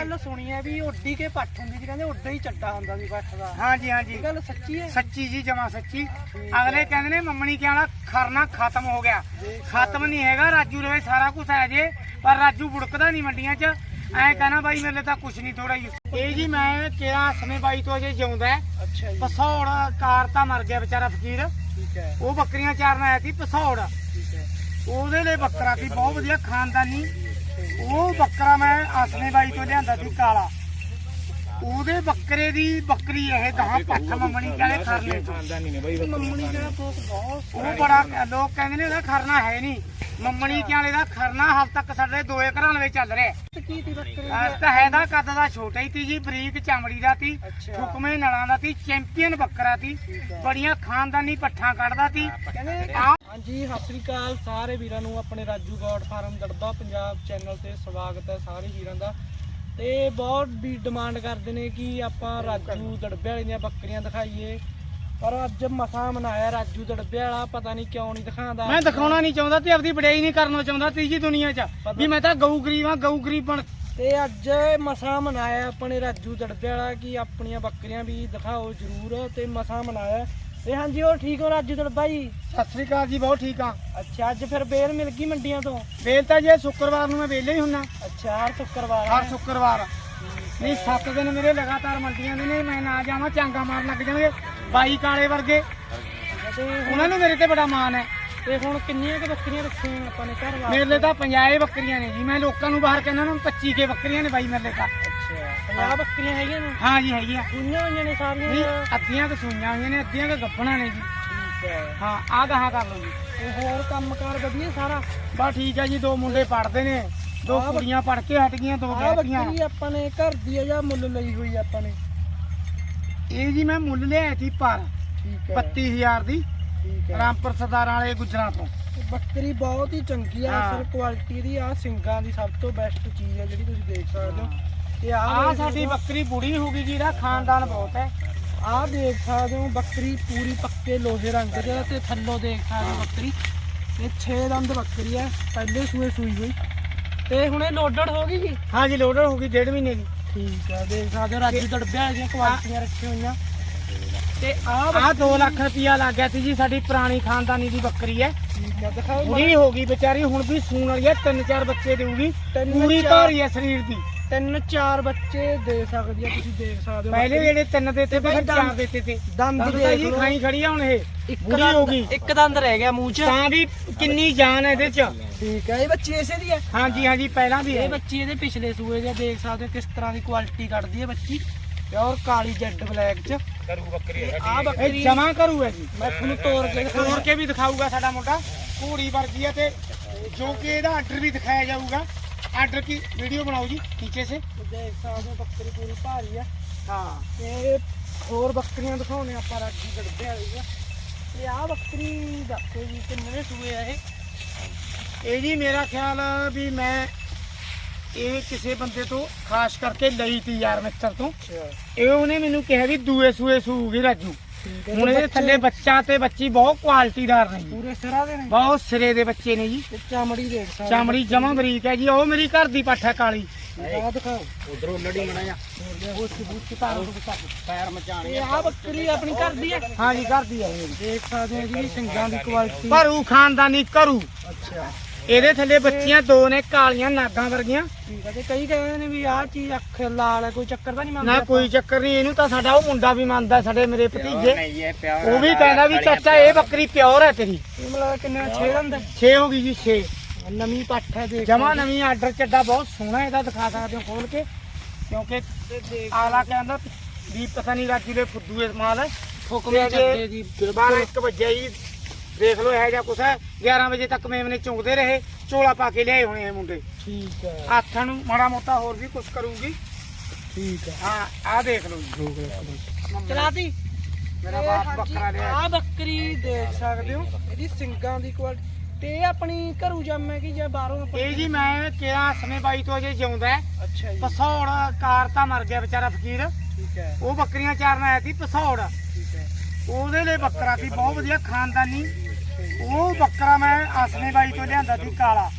ਗੱਲ ਸੁਣੀ ਹੈ ਵੀ ਉੱਡੀ ਕੇ ਪੱਠ ਹੁੰਦੀ ਸੀ ਕਹਿੰਦੇ ਉੱਡਾ ਹੀ ਚੱਡਾ ਹੁੰਦਾ ਸੀ ਪੱਠ ਦਾ। ਹਾਂਜੀ ਹਾਂਜੀ। ਇਹ ਗੱਲ ਸੱਚੀ ਹੈ? ਸੱਚੀ ਜੀ ਜਮਾ ਸੱਚੀ। ਅਗਲੇ ਕਹਿੰਦੇ ਨੇ ਮੰਮਣੀ ਕਿਹਾ ਵਾਲਾ ਖਰਨਾ ਖਤਮ ਹੋ ਗਿਆ। ਖਤਮ ਨਹੀਂ ਹੈਗਾ ਰਾਜੂ ਰਵੇ ਸਾਰਾ ਕੁਝ ਹੈ ਜੇ ਪਰ ਰਾਜੂ ਬੁੜਕਦਾ ਨਹੀਂ ਮੰਡੀਆਂ 'ਚ। ਐ ਕਹਿਣਾ ਬਾਈ ਮੇਰੇ ਲਈ ਤਾਂ ਕੁਝ ਨਹੀਂ ਥੋੜਾ ਹੀ। ਇਹ ਜੀ ਮੈਂ ਕਿਹਾ ਸਮੇਂ ਬਾਈ ਤੋਂ ਅਜੇ ਜਿਉਂਦਾ ਹੈ। ਅੱਛਾ ਜੀ। ਪਸੌੜ ਕਾਰ ਤਾਂ ਮਰ ਗਿਆ ਵਿਚਾਰਾ ਫਕੀਰ। ਠੀਕ ਹੈ। ਉਹ ਬੱਕਰੀਆਂ ਚਾਰਨ ਆਇਆ ਸੀ ਪਸੌੜ। ਠੀਕ ਹੈ। ਉਹਦੇ ਲਈ ਬੱਕਰਾ ਸੀ ਬਹੁਤ ਵਧੀਆ ਖਾਨਦਾਨੀ। ਉਹ ਬੱਕਰਾ ਮੈਂ ਆਸਨੇ ਬਾਈ ਤੋਂ ਲਿਆਂਦਾ ਸੀ ਕਾਲਾ। ਉਹਦੇ ਬੱਕਰੇ ਦੀ ਬੱਕਰੀ ਇਹ ਗਾਂ ਪੱਠ ਮੰਮਣੀ ਕਹਿੰਦੇ ਖਰਨੇ ਚ। ਮੰਮਣੀ ਜਿਹੜਾ ਕੋਕ ਬਹੁਤ ਉਹ ਬੜਾ ਲੋਕ ਕਹਿੰਦੇ ਨੇ ਇਹਦਾ ਖਰਨਾ ਹੈ ਨਹੀਂ। ਮੰਮਣੀ ਕਿਆਲੇ ਦਾ ਖਰਨਾ ਹਾਲ ਤੱਕ ਸਾਡੇ ਦੋਏ ਘਰਾਂ ਵਿੱਚ ਚੱਲ ਰਿਹਾ। ਤੇ ਕੀ ਤੀ ਬੱਕਰੀ ਅਸ ਤਾਂ ਹੈ ਦਾ ਕੱਦ ਦਾ ਛੋਟਾ ਹੀ ਤੀ ਜੀ ਬਰੀਕ ਚਮੜੀ ਦਾ ਤੀ। ਠੁਕਮੇ ਨਲਾਂ ਦਾ ਤੀ ਚੈਂਪੀਅਨ ਬੱਕਰਾ ਤੀ। ਬੜੀਆਂ ਖਾਨਦਾਨੀ ਪੱਠਾਂ ਕੱਢਦਾ ਤੀ। ਹਾਂਜੀ ਸਤਿ ਸ੍ਰੀ ਅਕਾਲ ਸਾਰੇ ਵੀਰਾਂ ਨੂੰ ਆਪਣੇ ਰਾਜੂ ਗੌਡ ਫਾਰਮ ਦੜਬਾ ਪੰਜਾਬ ਚੈਨਲ ਤੇ ਸਵਾਗਤ ਹੈ ਸਾਰੇ ਵੀਰਾਂ ਦਾ। ਤੇ ਬਹੁਤ ਵੀ ਡਿਮਾਂਡ ਕਰਦੇ ਨੇ ਕਿ ਆਪਾਂ ਰਾਜੂ ਦੜਬੇ ਵਾਲੇ ਦੀਆਂ ਬੱਕਰੀਆਂ ਦਿਖਾਈਏ। ਪਰ ਅੱਜ ਮਸਾ ਮਨਾਇਆ ਰਾਜੂ ਦੜਬੇ ਵਾਲਾ ਪਤਾ ਨਹੀਂ ਕਿਉਂ ਨਹੀਂ ਦਿਖਾਉਂਦਾ। ਮੈਂ ਦਿਖਾਉਣਾ ਨਹੀਂ ਚਾਹੁੰਦਾ ਤੇ ਆਪਦੀ ਵਡਿਆਈ ਨਹੀਂ ਕਰਨਾ ਚਾਹੁੰਦਾ ਤੀਜੀ ਦੁਨੀਆ 'ਚ। ਵੀ ਮੈਂ ਤਾਂ ਗਊ ਗਰੀਬ ਆ ਗਊ ਗਰੀਬ ਬਣ। ਤੇ ਅੱਜ ਮਸਾ ਮਨਾਇਆ ਆਪਣੇ ਰਾਜੂ ਦੜਬੇ ਵਾਲਾ ਕਿ ਆਪਣੀਆਂ ਬੱਕਰੀਆਂ ਵੀ ਦਿਖਾਓ ਜਰੂਰ। ਤੇ ਮਸਾ ਮਨਾਇਆ ਤੇ ਹਾਂਜੀ ਉਹ ਠੀਕ ਹੋ ਰਾਜੂ ਦੜਬਾ ਜੀ ਸਤਿ ਸ੍ਰੀ ਅਕਾਲ ਜੀ ਬਹੁਤ ਠੀਕ ਆ ਅੱਛਾ ਅੱਜ ਫਿਰ ਬੇਲ ਮਿਲ ਗਈ ਮੰਡੀਆਂ ਤੋਂ? ਵੇਲ ਤਾਂ ਜੇ ਸ਼ੁੱਕਰਵਾਰ ਨੂੰ ਮੈਂ ਵੇਲੇ ਹੀ ਹੁੰਨਾ। ਅੱਛਾ ਹਰ ਸ਼ੁੱਕਰਵਾਰ ਹਰ ਸ਼ੁੱਕਰਵਾਰ। ਨਹੀਂ 7 ਦਿਨ ਮੇਰੇ ਲਗਾਤਾਰ ਮੰਡੀਆਂ ਦੇ ਨੇ ਮੈਂ ਨਾ ਜਾਵਾਂ ਚਾਂਗਾ ਮਾਰਨ ਲੱਗ ਜਾਣਗੇ ਬਾਈ ਕਾਲੇ ਵਰਗੇ। ਤੇ ਹੁਣ ਉਹਨਾਂ ਨੂੰ ਮੇਰੇ ਤੇ ਬੜਾ ਮਾਣ ਹੈ। ਤੇ ਹੁਣ ਕਿੰਨੀਆਂ ਕਿ ਬੱਕਰੀਆਂ ਰੱਖੀਆਂ ਆਪਾਂ ਨੇ ਘਰ ਵਾਸਤੇ? ਮੇਰੇ ਲਈ ਤਾਂ 50 ਬੱਕਰੀਆਂ ਨੇ ਜੀ ਮੈਂ ਲੋਕਾਂ ਨੂੰ ਬਾਹਰ ਕਹਿੰਦਾ ਉਹਨਾਂ ਨੂੰ 25 ਕੇ ਬੱਕਰੀਆਂ ਨੇ ਬਾਈ ਮੇਰੇ ਲਈ ਤਾਂ। ਅੱਛਾ 50 ਬੱਕਰੀਆਂ ਹੈਗੀਆਂ ਨੇ। ਹਾਂ ਜੀ ਹੈਗੀ ਆ ਸੁਈਆਂ ਹੋਈਆਂ ਨੇ ਸਾਰੀਆਂ। ਨਹੀਂ ਅੱਧੀਆਂ ਤਾਂ ਸੂਈਆਂ ਹੋਈਆਂ ਨੇ ਅੱਧੀਆਂ ਤਾਂ ਗੱਭਣਾ ਨੇ ਜੀ। ਠੀਕ ਹੈ। ਹਾਂ ਆਹ ਗਾਹਾਂ ਕਰ ਲਓ ਜੀ। ਤੇ ਹੋਰ ਕੰਮਕਾਰ ਵਧੀਆ ਸਾਰਾ? ਬਸ ਠੀਕ ਹੈ ਜੀ ਦੋ ਮੁੰਡੇ ਪੜਦੇ ਨੇ। ਦੋ ਆਹ ਬੱਕ- ਕੁੜੀਆਂ ਪੜ ਕੇ ਹਟ ਗਈਆਂ ਦੋ ਆਹ ਬੈਠੀਆਂ ਬੱਕਰੀ ਆਪਾਂ ਨੇ ਘਰ ਦੀ ਆ ਜਾਂ ਮੁੱਲ ਲਈ ਹੋਈ ਆਪਾਂ ਨੇ? ਇਹ ਜੀ ਮੈਂ ਮੁੱਲ ਲਿਆਇਆ ਸੀ ਪਰ ਠੀਕ 32000 ਦੀ ਠੀਕ ਹੈ। ਰਾਮਪੁਰ ਸਰਦਾਰਾਂ ਵਾਲੇ ਗੁਜਰਾਂ ਤੋਂ। ਬੱਕਰੀ ਬਹੁਤ ਹੀ ਚੰਗੀ ਆ। ਅਸਲ ਕੁਆਲਿਟੀ ਦੀ ਆ ਸਿੰਗਾਂ ਦੀ ਸਭ ਤੋਂ ਬੈਸਟ ਚੀਜ਼ ਹੈ ਜਿਹੜੀ ਤੁਸੀਂ ਦੇਖ ਸਕਦੇ ਹੋ। ਦੇਖ ਸਾਡੀ ਬੱਕਰੀ ਬੁੜੀ ਹੋ ਗਈ ਜੀ ਇਹਦਾ ਖਾਨਦਾਨ ਬਹੁਤ ਹੈ। ਆਹ ਦੇਖ ਸਕਦੇ ਹੋ ਬੱਕਰੀ ਪੂਰੀ ਪੱਕੇ ਲੋਹੇ ਰੰਗ ਦੀ ਤੇ ਥੱਲੋਂ ਦੇਖ ਸਕਦੇ ਹੋ ਬੱਕਰੀ। ਇਹ 6 ਦੰਦ ਬੱਕਰੀ ਆ ਪਹਿਲੇ ਸੂਏ ਸੂਈ ਹੋਈ। ਤੇ ਹੁਣ ਇਹ ਲੋਡਡ ਹੋ ਗਈ ਜੀ? ਹਾਂ ਜੀ ਲੋਡਰ ਹੋ ਗਈ ਡੇਢ ਮਹੀਨੇ ਦੀ। ਠੀਕ ਆ ਦੇਖ ਸਕਦੇ ਹੋ ਰਾਜੂ ਦੜਬਿਆਂ ਵਾਲੀਆਂ ਕੁਆਲਿਟੀਆਂ ਰੱਖੀਆਂ ਹੋਈਆਂ। ਤੇ ਆਹ ਆਹ 2 ਲੱਖ ਰੁਪਿਆ ਲੱਗ ਗਿਆ ਸੀ ਜੀ ਸਾਡੀ ਪੁਰਾਣੀ ਖਾਨਦਾਨੀ ਦੀ ਬੱਕਰੀ ਹੈ। ਠੀਕ ਆ ਦਿਖਾਓ ਬੁੜੀ ਹੋ ਗਈ ਵਿਚਾਰੀ ਹੁਣ ਵੀ ਸੂਣ ਵਾਲੀ ਹੈ ਤਿੰਨ ਚਾਰ ਬੱਚੇ ਦੇਊਗੀ। ਪੂਰੀ ਭਾਰੀ ਹੈ ਸਰੀਰ ਦੀ। ਤਿੰਨ ਚਾਰ ਬੱਚੇ ਦੇ ਸਕਦੀ ਆ ਤੁਸੀਂ ਦੇਖ ਸਕਦੇ ਹੋ। ਪਹਿਲੇ ਜਿਹੜੇ ਤਿੰਨ ਦੇਤੇ ਤੇ ਫਿਰ ਦੰਦ- ਚਾਰ ਦੇਤੇ ਤੇ। ਦੰਦ ਦੰਦ ਦੇਖ ਜੀ। ਖਾਈ ਖੜੀ ਆ ਹੁਣ ਇਹ। ਇੱਕ ਬੁੜੀ ਹੋ ਗਈ। ਦੰਦ ਇੱਕ ਦੰਦ ਰਹਿ ਗਿਆ ਮੂੰਹ 'ਚ। ਤਾਂ ਵੀ ਕਿੰਨੀ ਜਾਨ ਹੈ ਇਹਦੇ ਚ। ਠੀਕ ਹੈ ਇਹ ਬੱਚੀ ਇਸੇ ਦੀ ਹੈ ਹਾਂਜੀ ਹਾਂਜੀ ਪਹਿਲਾਂ ਵੀ ਇਹ ਹੈ ਬੱਚੀ ਇਹਦੇ ਪਿਛਲੇ ਸੂਏ ਦੇ ਦੇਖ ਸਕਦੇ ਹੋ ਕਿਸ ਤਰ੍ਹਾਂ ਦੀ ਕੁਆਲਿਟੀ ਕੱਢਦੀ ਹੈ ਬੱਚੀ। ਪਿਓਰ ਕਾਲੀ ਜੈਡ ਬਲੈਕ 'ਚ। ਆ ਇਹ ਬੱਕਰੀ ਜਮਾ ਕਰੂ ਹੈ ਜੀ। ਮੈਂ ਤੁਹਾਨੂੰ ਤੋੜ ਕੇ ਤੋੜ ਕੇ ਵੀ ਦਿਖਾਊਗਾ ਸਾਡਾ ਮੁੰਡਾ। ਘੋੜੀ ਵਰਗੀ ਹੈ ਤੇ ਜੋ ਕਿ ਇਹਦਾ ਆਰਡਰ ਵੀ ਦਿਖਾਇਆ ਜਾਊਗਾ। ਆਰਡਰ ਕੀ? ਵੀਡੀਓ ਬਣਾਓ ਜੀ ਨੀਚੇ ਸੇ। ਦੇਖ ਸਕਦੇ ਹੋ ਬੱਕਰੀ ਪੂਰੀ ਭਾਰੀ ਆ। ਹਾਂ। ਤੇ ਹੋਰ ਬੱਕਰੀਆਂ ਦਿਖਾਉਣੇ ਆਪਾਂ ਰਾਜੀ ਗੜਦੇ ਵਾਲੀ ਆ ਤੇ ਆ ਬੱਕਰੀ ਦੱਸੋ ਜੀ ਕਿੰਨੇ ਸੂਏ ਆ ਇਹ? ਇਹ ਜੀ ਮੇਰਾ ਖਿਆਲ ਵੀ ਮੈਂ ਇਹ ਕਿਸੇ ਬੰਦੇ ਤੋਂ ਖਾਸ ਕਰਕੇ ਲਈ ਤੀ ਯਾਰ ਮਿੱਤਰ ਤੋਂ। ਇਹ ਉਹਨੇ ਮੈਨੂੰ ਕਿਹਾ ਵੀ ਦੂਏ ਸੂਏ ਸੂਗੀ ਰਾਜੂ। ਹੁਣ ਇਹਦੇ ਥੱਲੇ ਬੱਚਾ ਤੇ ਬੱਚੀ ਬਹੁਤ ਕੁਆਲਿਟੀਦਾਰ ਨੇ ਜੀ। ਪੂਰੇ ਸਿਰਾਂ ਦੇ ਨੇ ਬਹੁਤ ਸਿਰੇ ਦੇ ਬੱਚੇ ਨੇ ਜੀ। ਤੇ ਚਮੜੀ ਦੇਖ ਸਕਦੇ ਚਮੜੀ ਜਮਾ ਬਰੀਕ ਹੈ ਜੀ ਉਹ ਮੇਰੀ ਘਰ ਦੀ ਪੱਠ ਹੈ ਕਾਲੀ। ਆ ਦਿਖਾਓ। ਉਧਰੋਂ ਲੜੀ ਮਣਾਇਆ ਬੁੱਤ ਬੁੱਤ ਤਾਰ ਪੈਰ ਮਚਾਣੇ ਤੇ ਆ। ਬੱਕਰੀ ਆਪਣੀ ਘਰ ਦੀ ਹੈ? ਹਾਂ ਜੀ ਘਰ ਦੀ ਹੈ। ਇਹ ਦੇਖ ਸਕਦੇ ਹੋ ਜੀ ਸਿੰਗਾਂ ਦੀ ਕੁਆਲਿਟੀ ਭਰੂ ਖਾਨਦਾਨੀ ਕਰੂ। ਅੱਛਾ। ਇਹਦੇ ਥੱਲੇ ਬੱਚੀਆਂ ਦੋ ਨੇ ਕਾਲੀਆਂ ਨਾਗਾਂ ਵਰਗੀਆਂ। ਠੀਕ ਹੈ ਤੇ ਕਈ ਕਹਿੰਦੇ ਨੇ ਵੀ ਆਹ ਚੀਜ਼ ਅੱਖ ਲਾਲ ਹੈ ਕੋਈ ਚੱਕਰ ਤਾਂ ਨਹੀਂ ਮੰਨਦੇ ਨਾ ਕੋਈ ਚੱਕਰ ਨਹੀਂ ਇਹਨੂੰ ਤਾਂ ਸਾਡਾ ਉਹ ਮੁੰਡਾ ਵੀ ਮੰਨਦਾ ਸਾਡੇ ਮੇਰੇ ਭਤੀਜੇ। ਉਹ ਵੀ ਕਹਿੰਦਾ ਵੀ ਚਾਚਾ ਇਹ ਬੱਕਰੀ ਪਿਓਰ ਹੈ ਤੇਰੀ। ਇਹ ਮਤਲਬ ਕਿੰਨੇ 6 ਦੰਦ 6 ਹੋ ਗਈ ਜੀ 6 ਨਵੀਂ ਪੱਠ ਹੈ ਦੇਖ ਜਮਾ ਨਵੀਂ ਆਰਡਰ ਚੱਡਾ ਬਹੁਤ ਸੋਹਣਾ ਇਹਦਾ ਦਿਖਾ ਸਕਦੇ ਹੋ ਖੋਲ ਕੇ। ਕਿਉਂਕਿ ਆਲਾ ਕਹਿੰਦਾ ਵੀ ਪਤਾ ਨਹੀਂ ਰਾਜੂ ਦੇ ਫੁੱਦੂ ਇਸ ਮਾਲ ਠੁਕਵੇਂ ਚੱਡੇ ਦੀ। 12 1 ਵਜੇ ਹੀ ਦੇਖ ਲਓ ਇਹ ਜਿਹਾ ਕੁਛ ਹੈ। 11 ਵਜੇ ਤੱਕ ਮੇਮਨੇ ਚੁੰਗਦੇ ਰਹੇ ਚੋਲਾ ਪਾ ਕੇ ਲਿਆਏ ਹੋਣੇ ਇਹ ਮੁੰਡੇ। ਠੀਕ ਹੈ। ਹੱਥਾਂ ਨੂੰ ਮਾੜਾ ਮੋਟਾ ਹੋਰ ਵੀ ਕੁਛ ਕਰੂਗੀ। ਠੀਕ ਹੈ। ਹਾਂ ਆਹ ਦੇਖ ਲਓ ਜੀ। ਚਲਾਤੀ ਮੇਰਾ ਬਾਪ ਬੱਕਰਾ ਲਿਆ। ਆ ਬੱਕਰੀ ਦੇਖ ਸਕਦੇ ਹੋ। ਇਹਦੀ ਸਿੰਗਾਂ ਦੀ ਕੁਆਲਿਟੀ ਤੇ ਇਹ ਆਪਣੀ ਘਰੂ ਜੰਮ ਹੈ ਕਿ ਜਾਂ ਬਾਹਰੋਂ ਇਹ ਜੀ ਮੈਂ ਕਿਹਾ ਸਮੇਂ ਬਾਈ ਤੋਂ ਅਜੇ ਜਿਉਂਦਾ ਹੈ। ਅੱਛਾ ਜੀ। ਪਸੌੜ ਕਾਰ ਤਾਂ ਮਰ ਗਿਆ ਵਿਚਾਰਾ ਫਕੀਰ। ਠੀਕ ਹੈ। ਉਹ ਬੱਕਰੀਆਂ ਚਾਰਨ ਆਇਆ ਸੀ ਪਸੌੜ। ਠੀਕ ਹੈ। ਉਹਦੇ ਲਈ ਬੱਕਰਾ ਸੀ ਬਹੁਤ ਵਧੀਆ ਖਾਨਦਾਨੀ। ਉਹ ਬੱਕਰਾ ਮੈਂ ਆਸਨੇ ਬਾਈ ਤੋਂ ਲਿਆਂਦਾ ਸੀ ਕਾਲਾ।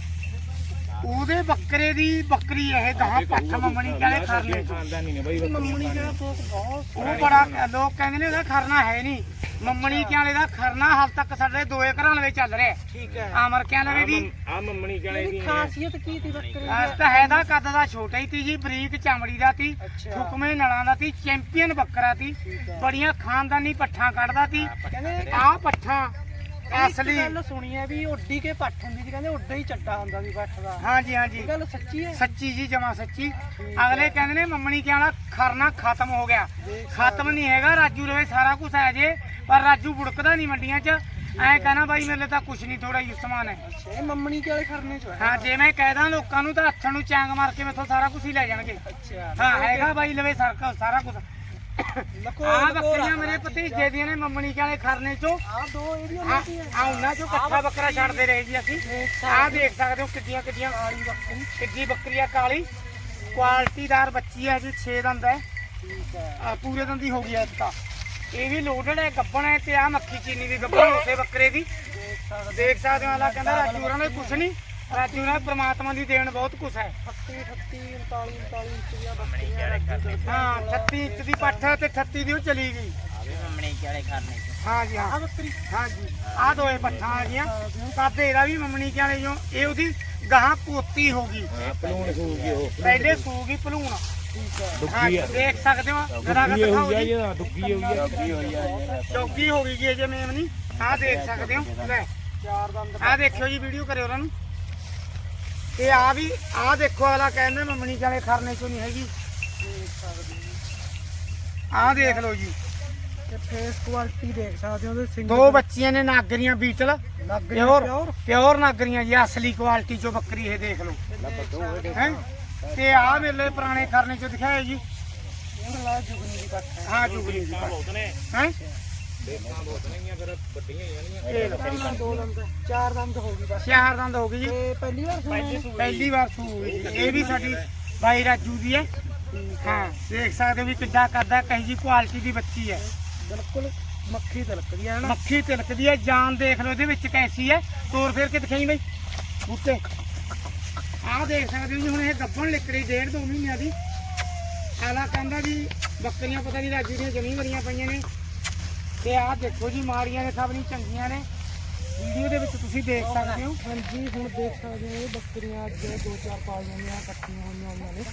ਉਹਦੇ ਬੱਕਰੇ ਦੀ ਬੱਕਰੀ ਇਹ ਗਾਂ ਪੱਠ ਮੰਮਣੀ ਕਹਿੰਦੇ ਖਰਨੇ ਮੰਮਣੀ ਜਿਹੜਾ ਫੋਕ ਬਹੁਤ ਉਹ ਬੜਾ ਲੋਕ ਕਹਿੰਦੇ ਨੇ ਉਹਦਾ ਖਰਨਾ ਹੈ ਨਹੀਂ। ਮੰਮਣੀ ਕਿਆਲੇ ਦਾ ਖਰਨਾ ਹਾਲ ਤੱਕ ਸਾਡੇ ਦੋਏ ਘਰਾਂ ਵਿੱਚ ਚੱਲ ਰਿਹਾ। ਠੀਕ ਹੈ। ਆਮਰ ਕਿਆਲੇ ਦੀ ਆ ਮੰਮਣੀ ਇਹਦੀ ਦੀ ਖਾਸੀਅਤ ਕੀ ਤੀ ਬੱਕਰੀ ਅਸ ਤਾਂ ਹੈ ਦਾ ਕੱਦ ਦਾ ਛੋਟਾ ਹੀ ਤੀ ਜੀ ਬਰੀਕ ਚਮੜੀ ਦਾ ਤੀ। ਹੁਕਮੇ ਨਲਾਂ ਦਾ ਤੀ ਚੈਂਪੀਅਨ ਬੱਕਰਾ ਤੀ। ਬੜੀਆਂ ਖਾਨਦਾਨੀ ਪੱਠਾਂ ਕੱਢਦਾ ਤੀ ਕਹਿੰਦੇ ਆਹ ਪੱਠਾਂ ਅਸਲੀ ਗੱਲ ਸੁਣੀ ਹੈ ਵੀ ਉੱਡੀ ਕੇ ਪੱਠ ਹੁੰਦੀ ਸੀ ਕਹਿੰਦੇ ਉੱਡਾ ਹੀ ਚੱਟਾ ਹੁੰਦਾ ਸੀ ਪੱਠ ਦਾ। ਹਾਂਜੀ ਹਾਂਜੀ। ਇਹ ਗੱਲ ਸੱਚੀ ਹੈ? ਸੱਚੀ ਜੀ ਜਮਾ ਸੱਚੀ। ਅਗਲੇ ਕਹਿੰਦੇ ਨੇ ਮੰਮਣੀ ਕਿਆਲਾ ਖਰਨਾ ਖਤਮ ਹੋ ਗਿਆ। ਖਤਮ ਨਹੀਂ ਹੈਗਾ ਰਾਜੂ ਰਵੇ ਸਾਰਾ ਕੁਝ ਹੈ ਜੇ ਪਰ ਰਾਜੂ ਬੁੜਕਦਾ ਨਹੀਂ ਮੰਡੀਆਂ 'ਚ। ਐ ਕਹਿਣਾ ਬਾਈ ਮੇਰੇ ਲਈ ਤਾਂ ਕੁਝ ਨਹੀਂ ਥੋੜਾ ਹੀ ਸਮਾਨ ਹੈ। ਅੱਛਾ ਇਹ ਮੰਮਣੀ ਕੇ ਵਾਲੇ ਖਰਨੇ ਚ ਹੈ ਜੇ ਮੈਂ ਕਹਿਦਾ ਲੋਕਾਂ ਨੂੰ ਤਾਂ ਹੱਥਾਂ ਨੂੰ ਚੈਂਗ ਮਾਰ ਕੇ ਮੈਥੋਂ ਸਾਰਾ ਕੁਝ ਹੀ ਲੈ ਜਾਣਗੇ। ਅੱਛਾ ਹਾਂ ਹੈਗਾ ਬਾਈ ਲਵੇ ਸਾਰਾ ਕੁਝ ਆ ਬੱਕਰੀਆਂ ਮੇਰੇ ਭਤੀਜੇ ਦੀਆਂ ਨੇ ਮੰਮਣੀ ਕਾਲੇ ਖਰਨੇ ਚੋਂ। ਆ ਦੋ ਇਹ ਵੀ ਆ। ਉਹਨਾਂ ਦੀ ਆ ਚੋਂ ਇਕੱਠਾ ਬੱਕਰਾ ਛੱਡਦੇ ਰਹੇ ਜੀ ਅਸੀਂ। ਆ ਦੇਖ ਸਕਦੇ ਹੋ ਕਿੱਡੀਆਂ ਕਿੱਡੀਆਂ ਕਿੱਡੀ ਬੱਕਰੀ ਆ ਕਾਲੀ। ਕੁਆਲਿਟੀਦਾਰ ਬੱਚੀ ਹੈ ਜੀ 6 ਦੰਦ ਹੈ। ਠੀਕ ਹੈ ਆ ਪੂਰੇ ਦੰਦੀ ਹੋ ਗਈ ਐ ਤਾਂ। ਇਹ ਵੀ ਲੋਡਡ ਹੈ ਗੱਬਣ ਹੈ ਤੇ ਆ ਮੱਖੀ ਚੀਨੀ ਵੀ ਗੱਬਣ ਉਸੇ ਬੱਕਰੇ ਦੀ। ਦੇਖ ਸਕਦੇ ਦੇਖ ਸਕਦੇ ਹੋ ਆਲਾ ਕਹਿੰਦਾ ਰਾਜੂ ਹੋਰਾਂ ਨੇ ਕੁਛ ਨਹੀਂ ਰਾਜੂ ਨਾਲ ਪ੍ਰਮਾਤਮਾ ਦੀ ਦੇਣ ਬਹੁਤ ਕੁਛ ਹੈ। 38 38 39 39 ਇੰਚ ਦੀਆਂ ਬੱਕਰੀਆਂ ਰੱਖੀ ਹਾਂ 38 ਇੰਚ ਦੀ ਪੱਠ ਤੇ 38 ਦੀ ਉਹ ਚਲੀ ਗਈ। ਮੰਮਣੀ ਕਲੇ ਖਾਣੇ ਹਾਂ ਜੀ ਆ ਹਾਂ ਬੱਕਰੀ। ਹਾਂ ਜੀ ਆ ਦੋਏ ਪੱਠਾਂ ਆ ਗਈਆਂ। ਕਾਦੇ ਇਹਦਾ ਵੀ ਮੰਮਣੀ ਕਹਿੰਦੇ ਜੋ ਇਹ ਉਹਦੀ ਗਾਹਾਂ ਪੋਤੀ ਹੋ ਗਈ। ਸੂਗੀ ਉਹ। ਪਹਿਲੇ ਸੂਗੀ ਭਲੂਣ। ਠੀਕ ਹੈ। ਹਾਂ ਦੁੱਗੀ ਜੀ, ਆ। ਦੇਖ ਸਕਦੇ ਹੋ ਗਰਾ ਆ ਦੁੱਗੀ ਹੋਈ ਆ। ਦੁੱਗੀ ਹੋਈ ਆ ਚੌਕੀ ਹੋ ਗਈ ਜੀ ਦੇਖ ਸਕਦੇ ਹੋ ਲੈ। ਚਾਰ ਦੰਦ ਆਹ ਦੇਖਿਓ ਜੀ ਵੀਡੀਓ ਕਰਿਓ ਉਹਨਾਂ ਨੂੰ। ਤੇ ਆ ਵੀ ਆਹ ਦੇਖੋ ਅਗਲਾ ਕਹਿੰਦਾ ਮੰਮਣੀ ਕਾਲੇ ਖਰਨੇ ਚੋਂ ਨਹੀਂ ਹੈਗੀ। ਹੋ। ਆਹ ਦੇਖ ਲਓ ਜੀ। ਤੇ ਫੇਸ ਕੁਆਲਿਟੀ ਦੇਖ ਸਕਦੇ ਹੋ ਸਿੰਗ ਦੋ ਬੱਚੀਆਂ ਨੇ ਨਾਗਰੀਆਂ ਬੀਟਲ ਪਿਓਰ ਪਿਓਰ। ਨਾਗਰੀਆਂ ਜੀ ਅਸਲੀ ਕੁਆਲਿਟੀ ਚੋਂ ਬੱਕਰੀ ਇਹ ਦੇਖ ਲਓ। ਹੈ? ਤੇ ਆਹ ਮੇਲੇ ਪੁਰਾਣੇ ਖਰਨੇ ਚੋਂ ਦਿਖਾਇਆ ਜੀ। ਲਾ ਜੁਗਨੀ ਦੀ ਪੱਠ ਹੈ? ਚਾਰ ਦੰਦ, ਹੋ ਗਈ ਬਸ ਚਾਰ ਦੰਦ ਹੋ ਗਈ ਜੀ। ਤੇ ਪਹਿਲੀ ਵਾਰ ਸੁਣਿਆ ਪਹਿਲੀ ਵਾਰ ਸੂ ਹੋਈ ਜੀ। ਇਹ ਵੀ ਸਾਡੀ ਬਾਈ ਰਾਜੂ ਦੀ ਹੈ। ਹਾਂ ਦੇਖ ਸਕਦੇ ਵੀ ਕਿੱਦਾਂ ਕਰਦਾ ਕਹੀ ਜੀ ਕੁਆਲਿਟੀ ਦੀ ਬੱਚੀ ਹੈ। ਬਿਲਕੁਲ ਮੱਖੀ ਤਿਲਕਦੀ ਹੈ ਨਾ। ਮੱਖੀ ਤਿਲਕਦੀ ਹੈ ਜਾਨ ਦੇਖ ਲਓ ਇਹਦੇ ਵਿੱਚ ਕੈਸੀ ਹੈ। ਤੋਰ ਫੇਰ ਕੇ ਦਿਖਾਈ ਬਈ। ਬੂਟੇ ਆਹ ਦੇਖ ਸਕਦੇ ਹੋ ਜੀ ਹੁਣ ਇਹ ਗੱਬਣ ਲਿਕੜੀ ਡੇਢ ਦੋ ਮਹੀਨਿਆਂ ਦੀ। ਆਲਾ ਕਹਿੰਦਾ ਵੀ ਬੱਕਰੀਆਂ ਪਤਾ ਨਹੀਂ ਰਾਜੂ ਦੀਆਂ ਜਮੀ ਮਰੀਆਂ ਪਈਆਂ ਨੇ। ਤੇ ਆਹ ਦੇਖੋ ਜੀ ਮਾਰੀਆਂ ਨੇ ਸਭ ਨਹੀਂ, ਚੰਗੀਆਂ ਨੇ। ਵੀਡੀਓ ਦੇ ਵਿੱਚ ਤੁਸੀਂ ਦੇਖ ਸਕਦੇ ਹੋ। ਹਾਂਜੀ, ਹੁਣ ਦੇਖ ਸਕਦੇ ਹੋ ਇਹ ਬੱਕਰੀਆਂ ਅੱਜ ਦੋ ਚਾਰ ਪਾਲ ਜਾਂਦੀਆਂ ਇਕੱਠੀਆਂ ਹੋਈਆਂ ਹੋਈਆਂ ਨੇ।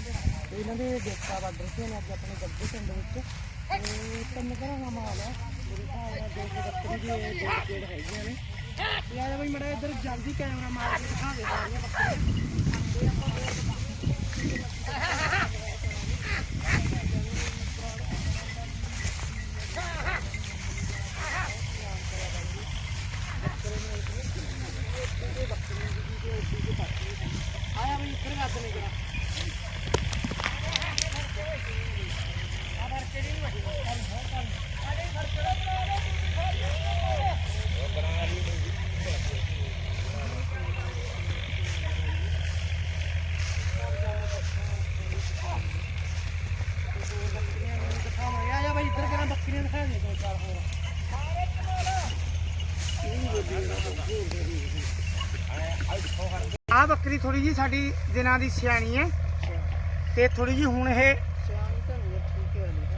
ਤੇ ਇਹਨਾਂ ਦੇ ਦੇਖਾ ਵੱਧ ਰਹੀਆਂ ਨੇ ਅੱਜ ਆਪਣੇ ਗੱਗੇ ਪਿੰਡ ਵਿੱਚ। ਤੇ ਤਿੰਨ ਘਰਾਂ ਦਾ ਮਾਲ ਹੈ। ਮੇਰੇ ਹਿਸਾਬ ਨਾਲ ਦੋ ਬੱਕਰੀ ਦੀ ਇਹ ਦੋ ਜੇੜ ਹੈਗੀਆਂ ਨੇ। ਤੇ ਆ ਜਾ ਬਈ ਮੜਾ ਇੱਧਰ ਜਲਦੀ ਕੈਮਰਾ ਮਾਰ ਕੇ ਦਿਖਾ ਦੇ। ਸਾਰੀਆਂ ਬੱਕਰੀਆਂ ਆਇਆ ਬਈ ਇੱਧਰ ਗੱਦ ਨਹੀਂ ਕਰਾ ਆ ਜਾ ਬਈ ਇੱਧਰ ਕਰਾਂ ਬੱਕਰੀਆਂ ਦਿਖਾ ਦੇ ਦੋ ਚਾਰ ਹੋਰ ਆਹ ਬੱਕਰੀ ਥੋੜੀ ਜੀ ਸਾਡੀ ਦਿਨਾਂ ਦੀ ਸਿਆਣੀ ਹੈ। ਤੇ ਥੋੜੀ ਜੀ ਹੁਣ ਇਹ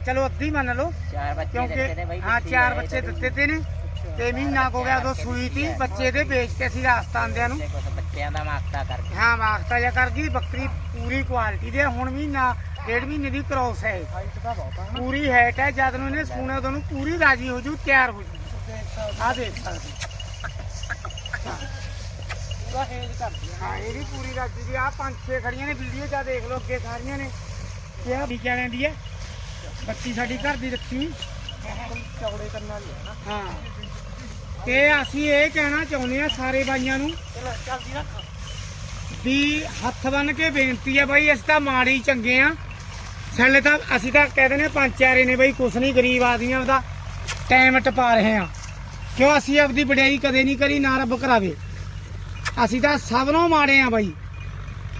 ਚਲੋ ਅੱਧੀ ਮੰਨ ਲਓ ਚਾਰ ਬੱਚੇ ਦਿੱਤੇ ਕਿਉਂਕਿ ਬਾਈ ਹਾਂ ਚਾਰ ਬੱਚੇ ਦਿੱਤੇ ਤੇ ਨੇ। ਤੇ ਮਹੀਨਾ ਹੋ ਗਿਆ ਉਦੋਂ ਸੂਈ ਤੀ ਬੱਚੇ ਦੇ ਵੇਚ ਕੇ ਅਸੀਂ ਰਾਜਸਥਾਨ ਦਿਆਂ ਨੂੰ। ਬੱਚਿਆਂ ਦਾ ਮਾਕਤਾ ਕਰਕੇ ਹਾਂ ਮਾਖਤਾ ਜਾ ਕਰ ਗਈ ਬੱਕਰੀ ਪੂਰੀ ਕੁਆਲਿਟੀ ਦੀ ਹੁਣ ਮਹੀਨਾ ਡੇਢ ਮਹੀਨੇ ਦੀ ਕ੍ਰੋਸ ਹੈ ਆ ਨਾ ਪੂਰੀ ਹੈਟ ਹੈ ਜਦ ਨੂੰ ਇਹਨੇ ਸੂਣਾ ਉਦੋਂ ਨੂੰ ਪੂਰੀ ਰਾਜੀ ਹੋ ਜੂ ਤਿਆਰ ਹੋ ਜੂ। ਆਹ ਦੇਖ ਸਕਦੇ ਪੂਰਾ ਹੇਜ ਕਰਦੀ ਆ। ਹਾਂ ਇਹ ਵੀ ਪੂਰੀ ਰਾਜੀ ਦੀ ਆ ਪੰਜ ਛੇ ਖੜੀਆਂ ਨੇ ਵੀਡੀਓ ਚਾ ਦੇਖ ਲਓ ਅੱਗੇ ਸਾਰੀਆਂ ਨੇ। ਇਹ ਆ ਵਿਕਿਆ ਲੈਂਦੀ ਹੈ ਬੱਚੀ ਸਾਡੀ ਘਰ ਦੀ ਰੱਖੀ। ਬਿਲਕੁਲ ਚੌੜੇ ਕਰਨ ਵਾਲੀ ਹੈ ਨਾ। ਹਾਂ। ਤੇ ਅਸੀਂ ਇਹ ਕਹਿਣਾ ਚਾਹੁੰਦੇ ਆ ਸਾਰੇ ਬਾਈਆਂ ਨੂੰ ਚਲੋ ਚੱਲਦੀ ਰੱਖ। ਵੀ ਹੱਥ ਬੰਨ ਕੇ ਬੇਨਤੀ ਹੈ ਬਾਈ ਅਸੀਂ ਤਾਂ ਮਾੜੀ ਚੰਗੇ ਆ। ਸਾਡੇ ਤਾਂ ਅਸੀਂ ਤਾਂ ਕਹਿੰਦੇ ਨੇ ਪੰਜ ਚਾਰੇ ਨੇ ਬਾਈ ਕੁਛ ਨਹੀਂ ਗਰੀਬ ਆਦਮੀਆਂ ਦਾ ਟਾਈਮ ਟਪਾ ਰਹੇ ਆ। ਕਿਉਂ ਅਸੀਂ ਆਪਦੀ ਵਡਿਆਈ ਕਦੇ ਨਹੀਂ ਕਰੀ ਨਾ ਰੱਬ ਕਰਾਵੇ। ਅਸੀਂ ਤਾਂ ਸਭ ਨੂੰ ਮਾੜੇ ਆ ਬਾਈ।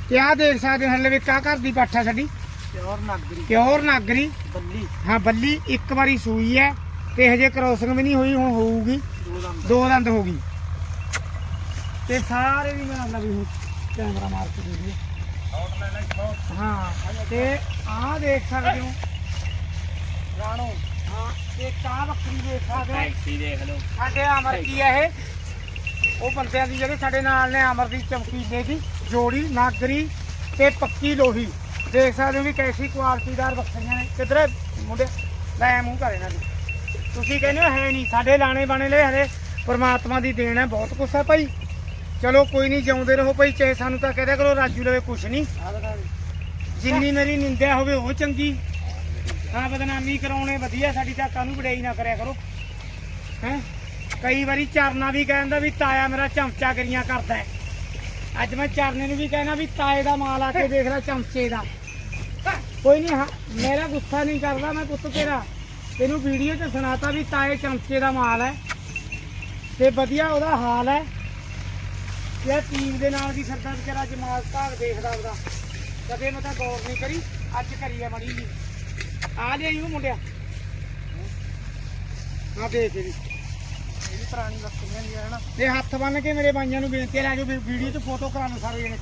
ਤੇ ਆਹ ਦੇਖ ਸਕਦੇ ਹੋ ਹਲੇ ਵੀ ਕਾ ਘਰ ਦੀ ਪਾਠਾ ਸਾਡੀ? ਪਿਓਰ ਨਾਗਰੀ। ਪਿਓਰ ਨਾਗਰੀ। ਬੱਲੀ। ਹਾਂ ਬੱਲੀ ਇੱਕ ਵਾਰੀ ਸੂਈ ਹੈ ਤੇ ਹਜੇ ਕ੍ਰੋਸਿੰਗ ਵੀ ਨਹੀਂ ਹੋਈ ਹੁਣ ਹੋਊਗੀ। ਦੋ ਦੰਦ। ਹੋ ਗਈ। ਤੇ ਸਾਰੇ ਵੀ ਮੇਰਾ ਵੀ ਹੁਣ ਕੈਮਰਾ ਮਾਰ ਕੇ ਦੇ ਹਾਂ ਤੇ ਆਹ ਦੇਖ ਸਕਦੇ ਹੋ। ਰਾਣੋ। ਹਾਂ ਤੇ ਕਾ ਬੱਕਰੀ ਦੇਖ ਸਕਦੇ ਹੋ। ਟੈਕਸੀ ਦੇਖ ਲਓ। ਸਾਡੇ ਅਮਰ ਕੀ ਹੈ ਇਹ। ਉਹ ਬੰਦਿਆਂ ਦੀ ਜਿਹੜੇ ਸਾਡੇ ਨਾਲ ਨੇ, ਅਮਰ ਦੀ ਚਮਕੀ ਦੇ ਦੀ, ਜੋੜੀ, ਨਾਗਰੀ ਤੇ ਪੱਕੀ ਲੋਹੀ। ਦੇਖ ਸਕਦੇ ਹੋ ਵੀ ਕੈਸੀ ਕੁਆਲਿਟੀਦਾਰ ਬੱਕਰੀਆਂ ਨੇ। ਕਿਧਰੇ ਮੁੰਡੇ, ਲੈ ਮੂੰਹ ਕਰ ਇਹਨਾਂ ਦੀ। ਤੁਸੀਂ ਕਹਿੰਦੇ ਹੋ, ਹੈ ਨਹੀਂ, ਸਾਡੇ ਲਾਣੇ ਬਾਣੇ ਲੈ ਹਰੇ ਪਰਮਾਤਮਾ ਦੀ ਦੇਣ ਹੈ, ਬਹੁਤ ਕੁਛ ਹੈ ਭਾਈ। ਚਲੋ, ਕੋਈ ਨਹੀਂ, ਜਿਉਂਦੇ ਰਹੋ ਭਾਈ, ਚਾਹੇ ਸਾਨੂੰ ਤਾਂ ਕਹਦੇ ਕਰੋ, ਰਾਜੂ ਲਵੇ ਕੁਛ ਨਹੀਂ। ਜਿੰਨੀ ਮੇਰੀ ਨਿੰਦਿਆ ਹੋਵੇ, ਉਹ ਚੰਗੀ। ਹਾਂ, ਬਦਨਾਮੀ ਕਰਾਉਣੇ ਵਧੀਆ, ਸਾਡੀ ਤਾਂ ਕਾਹਨੂੰ ਵਡਿਆਈ ਨਾ ਕਰਿਆ ਕਰੋ। ਹੈ? ਕਈ ਵਾਰੀ ਚਰਨਾ ਵੀ ਕਹਿੰਦਾ ਵੀ ਤਾਇਆ ਮੇਰਾ ਚਮਚਾ ਕਰੀਆਂ ਕਰਦਾ ਹੈ। ਅੱਜ ਮੈਂ ਚਰਨੇ ਨੂੰ ਵੀ ਕਹਿਣਾ ਵੀ ਤਾਏ ਦਾ ਮਾਲ ਆ ਕੇ ਦੇਖ ਲੈ ਚਮਚੇ ਦਾ। ਕੋਈ ਨਹੀਂ, ਹਾਂ, ਮੇਰਾ ਗੁੱਸਾ ਨਹੀਂ ਕਰਦਾ ਮੈਂ ਪੁੱਤ ਤੇਰਾ। ਤੈਨੂੰ ਵੀਡੀਓ 'ਚ ਸੁਣਾਤਾ ਵੀ ਤਾਏ ਚਮਚੇ ਦਾ ਮਾਲ ਹੈ। ਤੇ ਵਧੀਆ ਉਹਦਾ ਹਾਲ ਹੈ। ਇਹ ਟੀਮ ਦੇ ਨਾਲ ਵੀ ਸਰਦਾਰ ਵਿਚਾਰਾ ਜਮਾਲ ਭਾਗ ਦੇਖਦਾ ਉਹਦਾ। ਕਦੇ ਮੈਂ ਤਾਂ ਗੌਰ ਨਹੀਂ ਕਰੀ, ਅੱਜ ਕਰੀ ਆ ਮੜੀ ਜੀ ਆ ਲਿਆ ਉਹ ਮੁੰਡਿਆ। ਆ ਦੇਖ ਇਹਦੀ। ਇਹ ਵੀ ਪੁਰਾਣੀ ਹੈ ਨਾ ਤੇ ਹੱਥ ਬੰਨ ਕੇ ਮੇਰੇ ਬਾਈਆਂ ਨੂੰ ਬੇਨਤੀ ਲੈ ਜਾਓ ਵੀਡੀਓ 'ਚ ਫੋਟੋ ਕਰਾ ਲਓ ਸਾਰੇ ਜਣੇ।